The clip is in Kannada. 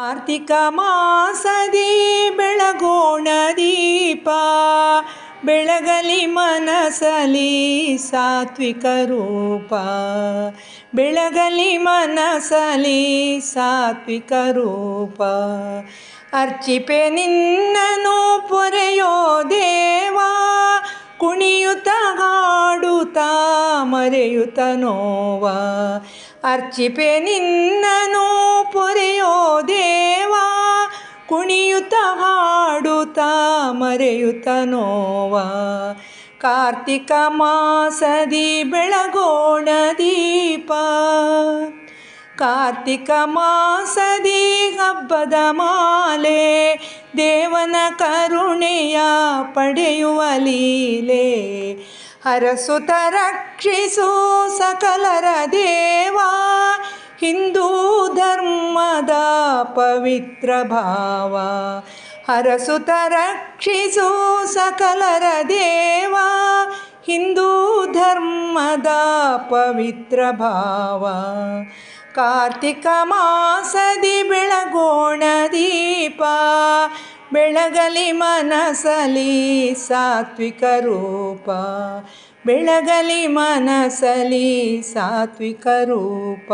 ಕಾರ್ತಿಕ ಮಾಸದಿ ಬೆಳಗೋಣ ದೀಪ, ಬೆಳಗಲಿ ಮನಸಲಿ ಸಾತ್ವಿಕ ರೂಪ, ಬೆಳಗಲಿ ಮನಸಲಿ ಸಾತ್ವಿಕ ರೂಪ. ಅರ್ಚಿಪೆ ನಿನ್ನನು ಪೊರೆಯೋ ದೇವಾ ಕುಣಿಯುತ್ತ ಹಾಡುತ್ತ ಮರೆಯುತ್ತ ನೋವ. ಅರ್ಚಿಪೆ ನಿನ್ನನು ಕುಣಿಯುತ್ತ ಹಾಡುತ್ತ ಮರೆಯುತ್ತ ನೋವ. ಕಾರ್ತಿಕ ಮಾಸದಿ ಬೆಳಗೋಣ ದೀಪ. ಕಾರ್ತಿಕ ಮಾಸದಿ ಹಬ್ಬದ ಮಾಲೆ ದೇವನ ಕರುಣೆಯ ಪಡೆಯುವ ಲೀಲೆ. ಹರಸುತ ರಕ್ಷಿಸು ಸಕಲರ ದೇವ, ಹಿಂದೂ ಧರ್ಮದ ಪವಿತ್ರ ಭಾವ. ಹರಸುತ ರಕ್ಷಿಸು ಸಕಲರ ದೇವ. ಹಿಂದೂ ಧರ್ಮದ ಪವಿತ್ರ ಭಾವ. ಕಾರ್ತಿಕ ಮಾಸದಿ ಬೆಳಗೋಣ ದೀಪ. ಬೆಳಗಲಿ ಮನಸಲಿ ಸಾತ್ವಿಕ ರೂಪ. ಬೆಳಗಲಿ ಮನಸಲಿ ಸಾತ್ವಿಕ ರೂಪ.